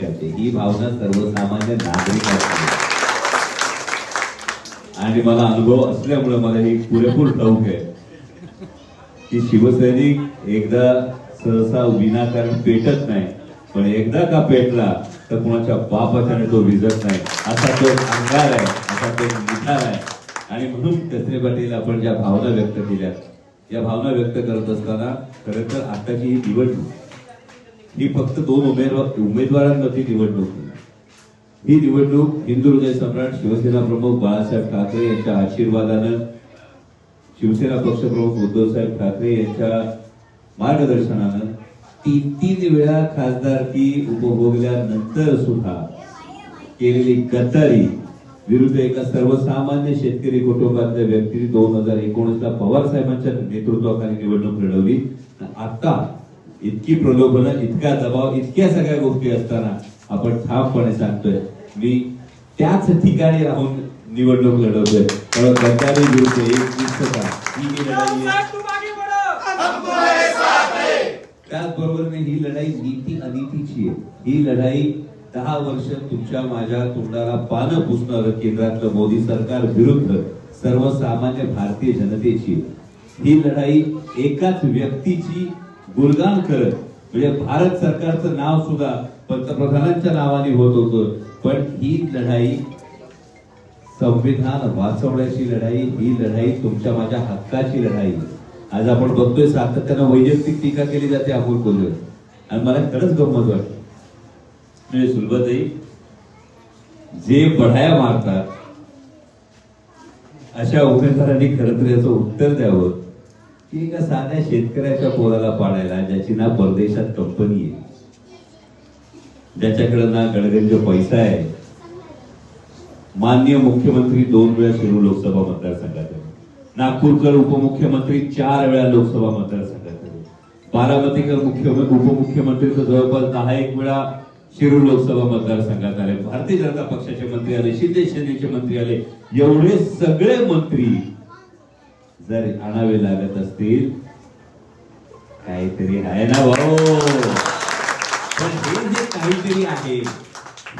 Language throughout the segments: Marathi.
करते ही भावना सर्वसामान्य नागरिक आणि मला अनुभव असल्यामुळे मला ही पुरेपूर ठाऊक आहे. की शिवसैनिक एकदा सहसा विनाकारण पेटत नाही पण एकदा का पेटला तर कुणाच्या बापाच्याने तो विजत नाही. असा तो अंगार आहे असा तो निधार आहे. आणि म्हणून कसरे पाटील आपण ज्या भावना व्यक्त केल्या या भावना व्यक्त करत असताना खरं तर आताची ही निवडणूक ही फक्त दोन उमेदवार उमेदवारांवरची निवडणूक ही निवडणूक हिंदू हृदय सम्राट शिवसेना प्रमुख बाळासाहेब ठाकरे यांच्या आशीर्वादानं शिवसेना पक्षप्रमुख उद्धवसाहेब ठाकरे यांच्या मार्गदर्शनानं तीन तीन वेळा खासदारकी उपभोगल्यानंतर सुद्धा केलेली गद्दारी विरुद्ध एका सर्वसामान्य शेतकरी कुटुंबातल्या व्यक्तीने दोन हजार एकोणीसला पवार साहेबांच्या नेतृत्वाखाली निवडणूक लढवली. आता इतकी प्रलोभनं इतका दबाव इतक्या सगळ्या गोष्टी असताना आपण ठामपणे सांगतोय मी त्याच ठिकाणी राहून निवडणूक लढवतोय. त्यामुळे गद्दारी विरुद्ध एक निष्ठता ही लढाई त्याचबरोबरीने ही लढाई नीती अनितीची आहे. ही लढाई दहा वर्ष तुमच्या माझ्या तोंडाला पानं पुसणारं केंद्रातलं मोदी सरकार विरुद्ध सर्वसामान्य भारतीय जनतेची. ही लढाई एकाच व्यक्तीची गुणगान करत म्हणजे भारत सरकारचं नाव सुद्धा पंतप्रधानांच्या नावाने होत होतं. पण ही लढाई संविधान वाचवण्याची लढाई ही लढाई तुमच्या माझ्या हक्काची लढाई. आज आपण बघतोय सातत्यानं वैयक्तिक टीका केली जाते अमोल कोल्हेवर आणि मला खरंच गंमत वाटते. म्हणजे सुलभताई जे बढाया मारतात अशा उमेदवारांनी खरं तर याचं उत्तर द्यावं. की एका साध्या शेतकऱ्याच्या पोराला पाडायला ज्याची ना परदेशात कंपनी आहे. ज्याच्याकडे ना गणगंज पैसा आहे. माननीय मुख्यमंत्री दोन वेळा शिरूर लोकसभा मतदारसंघात आहे नागपूरकर उपमुख्यमंत्री चार वेळा लोकसभा मतदारसंघात आहे बारामतीकर मुख्य उपमुख्यमंत्री तर जवळपास दहा एक वेळा शिरूर लोकसभा मतदारसंघात आले. भारतीय जनता पक्षाचे मंत्री आले शिंदे सेनेचे मंत्री आले. एवढे सगळे मंत्री जर आणावे लागत असतील काहीतरी आहे ना भाऊ? पण हे जे काहीतरी आहे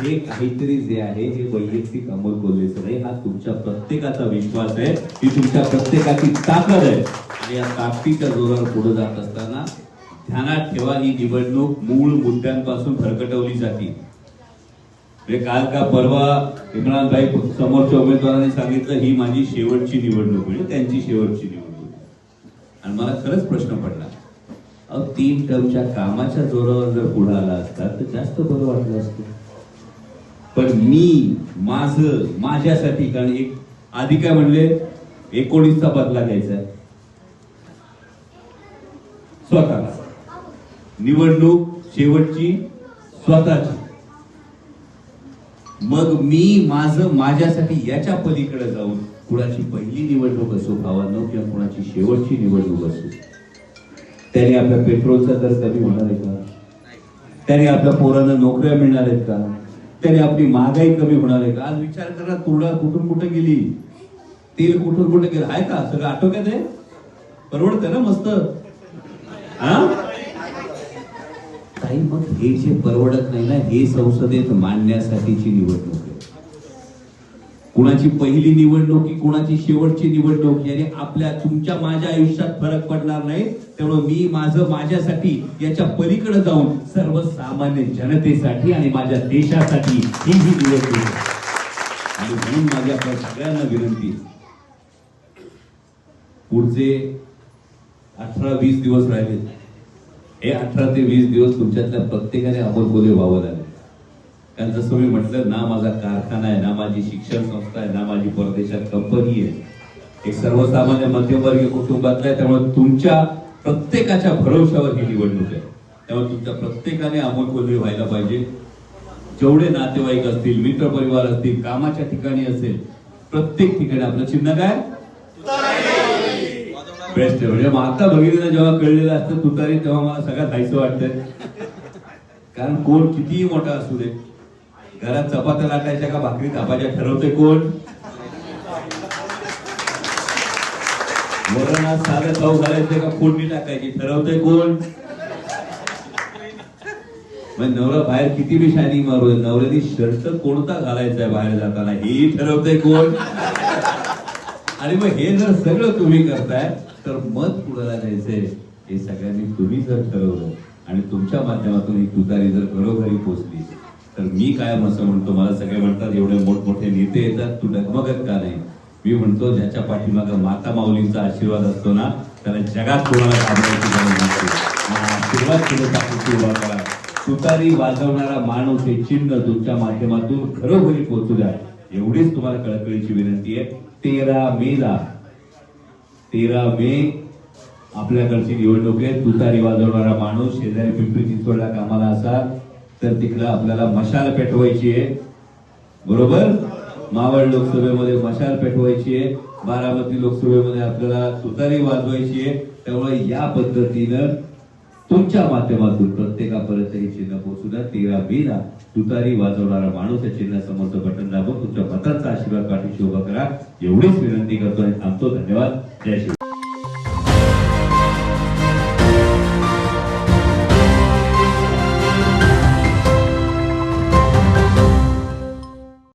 हे काहीतरी जे आहे हे वैयक्तिक अमोल कोल्हेचं नाही हा तुमच्या प्रत्येकाचा विश्वास आहे. ही तुमच्या प्रत्येकाची ताकद आहे. आणि या ताकदीच्या जोरावर पुढे जात असताना ध्यानात ठेवा ही निवडणूक मूळ मुद्द्यांपासून फरकटवली जाते. म्हणजे काल का परवा इम्रानभाई समोरच्या उमेदवारांनी सांगितलं ही माझी शेवटची निवडणूक म्हणजे त्यांची शेवटची निवडणूक आणि मला खरंच प्रश्न पडला. अहो तीन टर्मच्या कामाच्या जोरावर जर पुढे आला असता तर जास्त बरं वाटलं असतं. पण मी माझ माझ्यासाठी कारण एक आधी काय म्हणले? एकोणीसचा बदला घ्यायचा आहे. स्वतःला. निवडणूक शेवटची स्वतःची. मग मी माझं माझ्यासाठी याच्या पलीकडे जाऊन कुणाची पहिली निवडणूक असो भावांनो किंवा कुणाची शेवटची निवडणूक असो. त्याने आपल्या पेट्रोलचा दर कमी होणार आहे का? त्याने आपल्या पोरांना नोकऱ्या मिळणार आहेत का? त्याने आपली महागाई कमी होणार आहे का? आज विचार करा तुरडा कुठून कुठे गेली? तेल कुठून कुठे गेलं? आहे का? सगळं आटोक्यात आहे? परवडतं ना मस्त? हा? नाही मग हे जे परवडत नाही ना हे संसदेत मांडण्यासाठीची निवडणूक आहे. कुणाची पहिली निवडणूक की कुणाची शेवटची निवडणूक याने आपल्या तुमच्या माझ्या आयुष्यात फरक पडणार नाही त्यामुळे मी माझं माझ्यासाठी याच्या पलीकडे जाऊन सर्वसामान्य जनतेसाठी आणि माझ्या देशासाठी ही ही निवडणूक आणि म्हणून माझी आपल्या सगळ्यांना विनंती पुढचे अठरा वीस दिवस राहिले. हे अठरा ते वीस दिवस तुमच्यातल्या प्रत्येकाने अमोल कोल्हे व्हावं लागेल. कारण जसं मी म्हटलं ना माझा कारखाना आहे ना माझी शिक्षण संस्था आहे ना माझी परदेशात कंपनी आहे. एक सर्वसामान्य मध्यमवर्गीय कुटुंबातला आहे त्यामुळे तुमच्या प्रत्येकाच्या भरवशावर ही निवडणूक आहे. त्यामुळे तुमच्या प्रत्येकाने अमोल व्हायला पाहिजे. जेवढे नातेवाईक असतील मित्र परिवार असतील कामाच्या ठिकाणी असेल प्रत्येक ठिकाणी आपलं चिन्ह काय? बेस्ट आहे. म्हणजे मग आता बघितलं जेव्हा कळलेलं असतं तुतारी तेव्हा मला सगळ्यात खायचं वाटतंय. कारण कोण कितीही मोठा असू दे घरात चपात्या लाटायच्या का भाकरी थापायच्या ठरवते कोण? वरणात साधं चव घालायचे का फोडणी टाकायची ठरवते कोण? मग नवरा बाहेर किती बी शायनिंग मारू नवऱ्याची शर्ट कोणता घालायचा आहे बाहेर जाताना हेही ठरवतंय कोण? आणि मग हे जर सगळं तुम्ही करताय तर मत कुणाला द्यायचंय? हे सगळ्यांनी तुम्ही जर ठरवलं आणि तुमच्या माध्यमातून ही तुतारी जर घरोघरी पोहोचली तर मी काय असं म्हणतो मला सगळे म्हणतात एवढे मोठमोठे नेते येतात तू डगमगत का नाही? मी म्हणतो ज्याच्या पाठीमागं माता माऊलींचा आशीर्वाद असतो ना त्याला जगात कोणाला गरज नसते. आशीर्वाद केलं करा. तुतारी वाजवणारा माणूस हे चिन्ह तुमच्या माध्यमातून घरोघरी पोहोचू द्या. एवढीच तुम्हाला कळकळीची विनंती आहे. तेरा मेला. तेरा मे आपल्याकडची निवडणूक आहे. तुतारी वाजवणारा माणूस शेजारी पिंपरी चिंचवडला कामाला असाल तर तिकडं आपल्याला मशाल पेटवायची आहे. बरोबर? मावळ लोकसभेमध्ये मशाल पेटवायची आहे. बारामती लोकसभेमध्ये आपल्याला तुतारी वाजवायची आहे. त्यामुळे या पद्धतीनं तुमच्या माध्यमातून प्रत्येकापर्यंत हे चिन्ह पोहोचू द्या. तेरा मेला तुतारी वाजवणारा माणूस या चिन्हासमोरचं बटन दाबून तुमच्या मतांचा आशीर्वाद पाठीशी उभा करा. एवढीच विनंती करतो आणि थांबतो. धन्यवाद. जय श्री